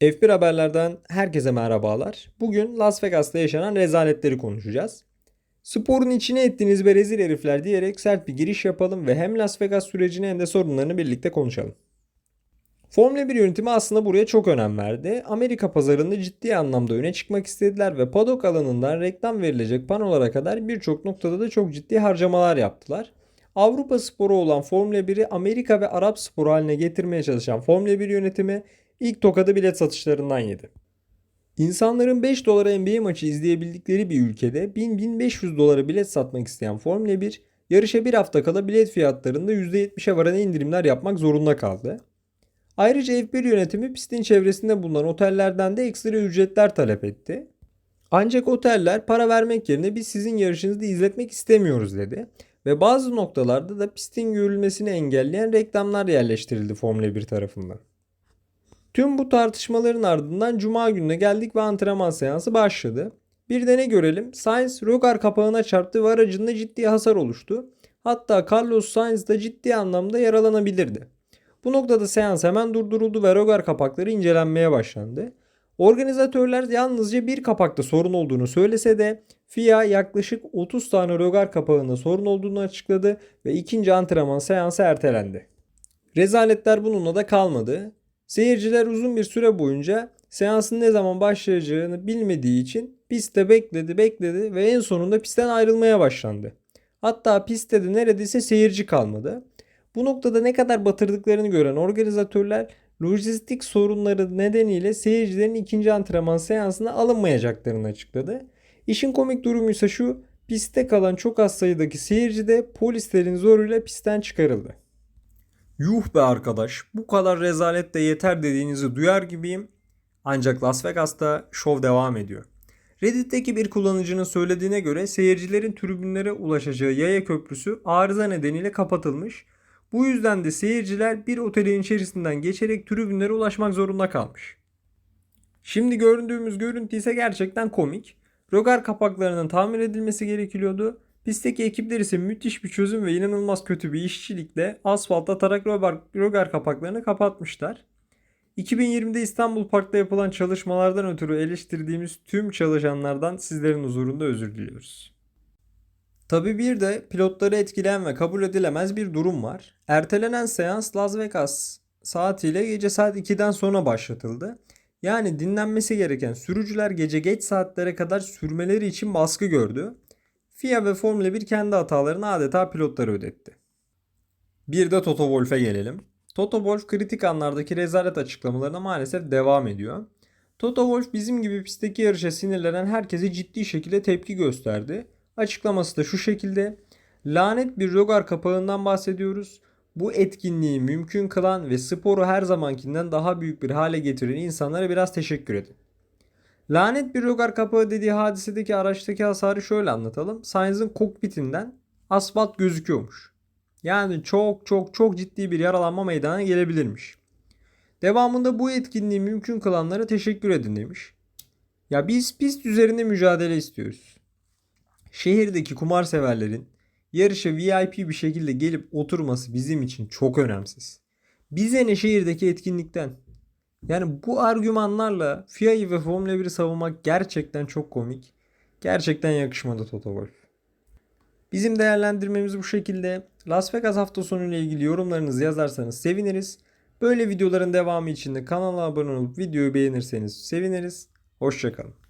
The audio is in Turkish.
F1 haberlerden herkese merhabalar. Bugün Las Vegas'ta yaşanan rezaletleri konuşacağız. Sporun içine ettiğiniz be rezil herifler diyerek sert bir giriş yapalım ve hem Las Vegas sürecini hem de sorunlarını birlikte konuşalım. Formula 1 yönetimi aslında buraya çok önem verdi. Amerika pazarında ciddi anlamda öne çıkmak istediler ve paddock alanından reklam verilecek panolara kadar birçok noktada da çok ciddi harcamalar yaptılar. Avrupa sporu olan Formula 1'i Amerika ve Arap sporu haline getirmeye çalışan Formula 1 yönetimi ilk tokadı bilet satışlarından yedi. İnsanların 5 dolara NBA maçı izleyebildikleri bir ülkede 1000-1500 dolara bilet satmak isteyen Formula 1 yarışa bir hafta kala bilet fiyatlarında %70'e varan indirimler yapmak zorunda kaldı. Ayrıca F1 yönetimi pistin çevresinde bulunan otellerden de ekstra ücretler talep etti. Ancak oteller para vermek yerine biz sizin yarışınızı izletmek istemiyoruz dedi. Ve bazı noktalarda da pistin görülmesini engelleyen reklamlar yerleştirildi Formula 1 tarafından. Tüm bu tartışmaların ardından Cuma gününe geldik ve antrenman seansı başladı. Bir de ne görelim? Sainz rögar kapağına çarptı ve aracında ciddi hasar oluştu. Hatta Carlos Sainz da ciddi anlamda yaralanabilirdi. Bu noktada seans hemen durduruldu ve rögar kapakları incelenmeye başlandı. Organizatörler yalnızca bir kapakta sorun olduğunu söylese de FIA yaklaşık 30 tane rögar kapağında sorun olduğunu açıkladı ve ikinci antrenman seansı ertelendi. Rezaletler bununla da kalmadı. Seyirciler uzun bir süre boyunca seansın ne zaman başlayacağını bilmediği için pistte bekledi bekledi ve en sonunda pistten ayrılmaya başlandı. Hatta pistte de neredeyse seyirci kalmadı. Bu noktada ne kadar batırdıklarını gören organizatörler lojistik sorunları nedeniyle seyircilerin ikinci antrenman seansına alınmayacaklarını açıkladı. İşin komik durumu ise şu pistte kalan çok az sayıdaki seyirci de polislerin zoruyla pistten çıkarıldı. Yuh be arkadaş bu kadar rezalet de yeter dediğinizi duyar gibiyim. Ancak Las Vegas'ta şov devam ediyor. Reddit'teki bir kullanıcının söylediğine göre seyircilerin tribünlere ulaşacağı yaya köprüsü arıza nedeniyle kapatılmış. Bu yüzden de seyirciler bir otelin içerisinden geçerek tribünlere ulaşmak zorunda kalmış. Şimdi gördüğümüz görüntü ise gerçekten komik. Rögar kapaklarının tamir edilmesi gerekiyordu. Pistteki ekipler ise müthiş bir çözüm ve inanılmaz kötü bir işçilikle asfalta atarak rögar, rögar kapaklarını kapatmışlar. 2020'de İstanbul Park'ta yapılan çalışmalardan ötürü eleştirdiğimiz tüm çalışanlardan sizlerin huzurunda özür diliyoruz. Tabi bir de pilotları etkileyen ve kabul edilemez bir durum var. Ertelenen seans Las Vegas saatiyle gece saat 2'den sonra başlatıldı. Yani dinlenmesi gereken sürücüler gece geç saatlere kadar sürmeleri için baskı gördü. FIA ve Formula 1 kendi hatalarını adeta pilotlara ödetti. Bir de Toto Wolff'e gelelim. Toto Wolff kritik anlardaki rezalet açıklamalarına maalesef devam ediyor. Toto Wolff bizim gibi pistteki yarışa sinirlenen herkese ciddi şekilde tepki gösterdi. Açıklaması da şu şekilde. Lanet bir rögar kapağından bahsediyoruz. Bu etkinliği mümkün kılan ve sporu her zamankinden daha büyük bir hale getiren insanlara biraz teşekkür edin. Lanet bir rögar kapağı dediği hadisedeki araçtaki hasarı şöyle anlatalım. Sainz'ın kokpitinden asfalt gözüküyormuş. Yani çok çok çok ciddi bir yaralanma meydana gelebilirmiş. Devamında bu etkinliği mümkün kılanlara teşekkür edin demiş. Ya biz pist üzerinde mücadele istiyoruz. Şehirdeki kumar severlerin yarışa VIP bir şekilde gelip oturması bizim için çok önemsiz. Bize ne şehirdeki etkinlikten? Yani bu argümanlarla FIA'yı ve Formula 1'i savunmak gerçekten çok komik. Gerçekten yakışmadı Toto Wolff. Bizim değerlendirmemiz bu şekilde. Las Vegas hafta sonu ile ilgili yorumlarınızı yazarsanız seviniriz. Böyle videoların devamı için de kanala abone olup videoyu beğenirseniz seviniriz. Hoşçakalın.